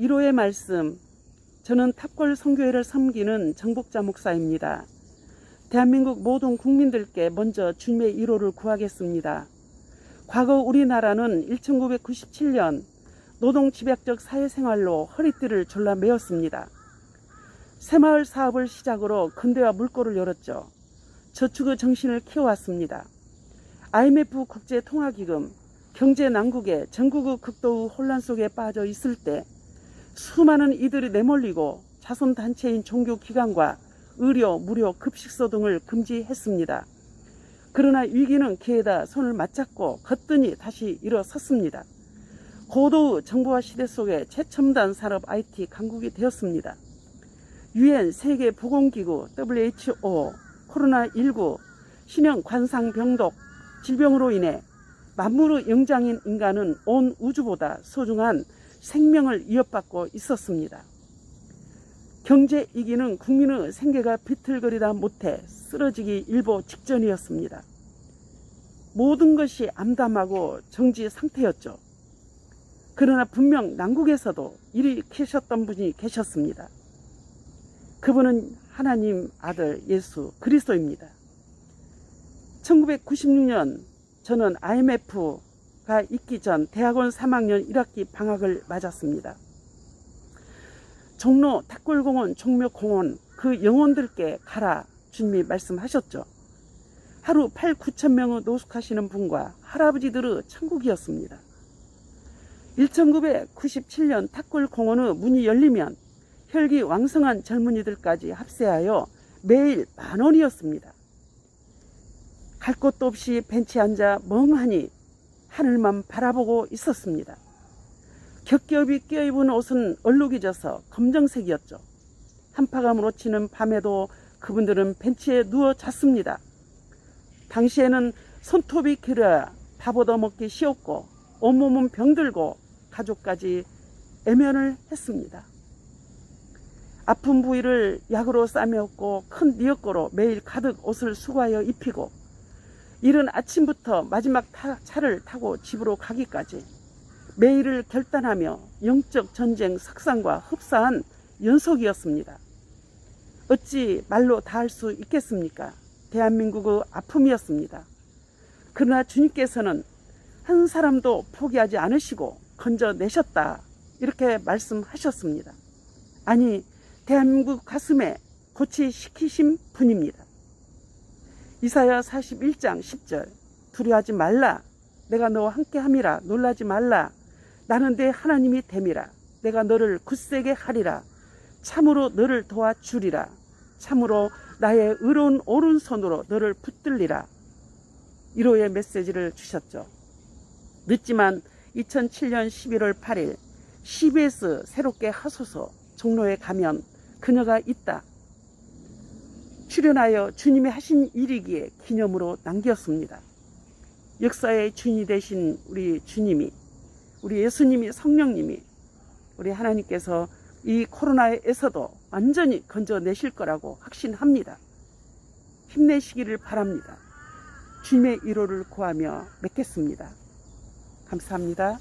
1호의 말씀. 저는 탑골 성교회를 섬기는 정복자 목사입니다. 대한민국 모든 국민들께 먼저 주님의 1호를 구하겠습니다. 과거 우리나라는 1997년 노동 집약적 사회생활로 허리띠를 졸라 매었습니다. 새마을 사업을 시작으로 근대화 물꼬를 열었죠. 저축의 정신을 키워왔습니다. IMF 국제통화기금, 경제 난국에 전국의 극도의 혼란 속에 빠져 있을 때 수많은 이들이 내몰리고 자선단체인 종교기관과 의료, 무료, 급식소 등을 금지했습니다. 그러나 위기는 기회다 손을 맞잡고 거뜬히 다시 일어섰습니다. 고도의 정보화 시대 속에 최첨단 산업 IT 강국이 되었습니다. 유엔 세계보건기구 WHO 코로나19 신형 관상병독 질병으로 인해 만물의 영장인 인간은 온 우주보다 소중한 생명을 위협받고 있었습니다. 경제 위기는 국민의 생계가 비틀거리다 못해 쓰러지기 일보 직전이었습니다. 모든 것이 암담하고 정지 상태였죠. 그러나 분명 난국에서도 일으키셨던 분이 계셨습니다. 그분은 하나님 아들 예수 그리스도입니다. 1996년 저는 IMF 가 있기 전 대학원 3학년 1학기 방학을 맞았습니다. 종로 탁골공원, 종묘공원 그 영혼들께 가라 주님이 말씀하셨죠. 하루 8, 9천 명의 노숙하시는 분과 할아버지들의 천국이었습니다. 1997년 탁골공원의 문이 열리면 혈기 왕성한 젊은이들까지 합세하여 매일 만 원이었습니다. 갈 곳도 없이 벤치에 앉아 멍하니 하늘만 바라보고 있었습니다. 겹겹이 껴입은 옷은 얼룩이 져서 검정색이었죠. 한파가 무너치는 밤에도 그분들은 벤치에 누워 잤습니다. 당시에는 손톱이 길어야 밥 얻어먹기 쉬웠고 온몸은 병들고 가족까지 애면을 했습니다. 아픈 부위를 약으로 싸매었고 큰 니어꼬로 매일 가득 옷을 수거하여 입히고 이른 아침부터 마지막 타, 차를 타고 집으로 가기까지 매일을 결단하며 영적 전쟁 석상과 흡사한 연속이었습니다. 어찌 말로 다 할 수 있겠습니까? 대한민국의 아픔이었습니다. 그러나 주님께서는 한 사람도 포기하지 않으시고 건져내셨다. 이렇게 말씀하셨습니다. 아니, 대한민국 가슴에 고치시키신 분입니다. 이사야 41장 10절. 두려워하지 말라. 내가 너와 함께 함이라. 놀라지 말라. 나는 내 하나님이 됨이라. 내가 너를 굳세게 하리라. 참으로 너를 도와주리라. 참으로 나의 의로운 오른손으로 너를 붙들리라. 1호의 메시지를 주셨죠. 늦지만 2007년 11월 8일 CBS 새롭게 하소서. 종로에 가면 그녀가 있다. 출연하여 주님이 하신 일이기에 기념으로 남겼습니다. 역사의 주인이 되신 우리 주님이, 우리 예수님이 성령님이, 우리 하나님께서 이 코로나에서도 완전히 건져내실 거라고 확신합니다. 힘내시기를 바랍니다. 주님의 위로를 구하며 맺겠습니다. 감사합니다.